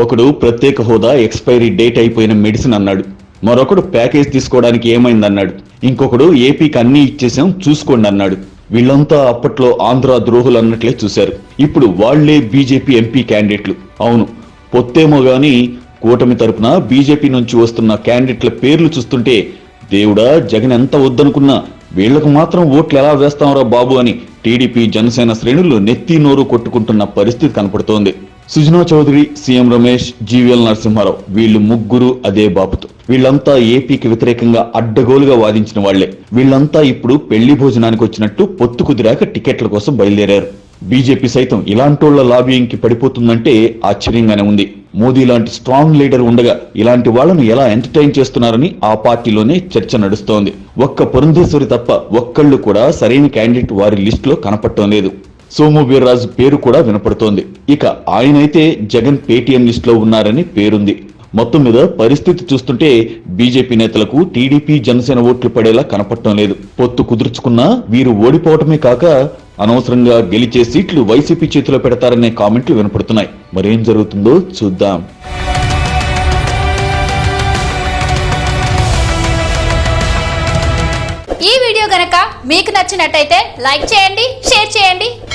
ఒకడు ప్రత్యేక హోదా ఎక్స్పైరీ డేట్ అయిపోయిన మెడిసిన్ అన్నాడు. మరొకడు ప్యాకేజ్ తీసుకోవడానికి ఏమైందన్నాడు. ఇంకొకడు ఏపీకి అన్ని ఇచ్చేసాం చూసుకోండి అన్నాడు. వీళ్ళంతా అప్పట్లో ఆంధ్ర ద్రోహులు అన్నట్లే చూశారు. ఇప్పుడు వాళ్ళే బీజేపీ ఎంపీ క్యాండిడేట్లు. అవును పొత్తేమో గాని కూటమి తరపున బీజేపీ నుంచి వస్తున్న క్యాండిడేట్ల పేర్లు చూస్తుంటే దేవుడా జగన్ ఎంత వద్దనుకున్నా వీళ్ళకు మాత్రం ఓట్లు ఎలా వేస్తాంరా బాబు అని టీడీపీ జనసేన శ్రేణులు నెత్తి నోరు కొట్టుకుంటున్న పరిస్థితి కనపడుతోంది. సుజనా చౌదరి సీఎం రమేష్ జీవీఎల్ నరసింహారావు వీళ్ళు ముగ్గురు అదే బాపుతు. వీళ్ళంతా ఏపీకి వ్యతిరేకంగా అడ్డగోలుగా వాదించిన వాళ్ళే. వీళ్ళంతా ఇప్పుడు పెళ్ళి భోజనానికి వచ్చినట్టు పొత్తు కుదిరాక టికెట్ల కోసం బయలుదేరారు. బీజేపీ సైతం ఇలాంటోళ్ళ లాబియింగ్కి పడిపోతుందంటే ఆశ్చర్యంగానే ఉంది. మోదీ లాంటి స్ట్రాంగ్ లీడర్ ఉండగా ఇలాంటి వాళ్ళను ఎలా ఎంటర్టైన్ చేస్తున్నారని ఆ పార్టీలోనే చర్చ నడుస్తోంది. ఒక్క పురంధేశ్వరి తప్ప ఒక్కళ్ళు కూడా సరైన క్యాండిడేట్ వారి లిస్టులో కనపడటం లేదు. సోము వీర్రాజు పేరు కూడా వినపడుతోంది. ఇక ఆయనైతే జగన్ పేటీఎం లిస్ట్లో ఉన్నారని పేరుంది. మొత్తం మీద పరిస్థితి చూస్తుంటే బీజేపీ నేతలకు టీడీపీ జనసేన ఓట్లు పడేలా కనపడటం లేదు. పొత్తు కుదుర్చుకున్నా వీరు ఓడిపోవటమే కాక అనవసరంగా గెలిచే సీట్లు వైసీపీ చేతిలో పెడతారనే కామెంట్లు వినపడుతున్నాయి. మరేం జరుగుతుందో చూద్దాం. ఈ వీడియో గనక మీకు నచ్చినట్టయితే లైక్ చేయండి షేర్ చేయండి.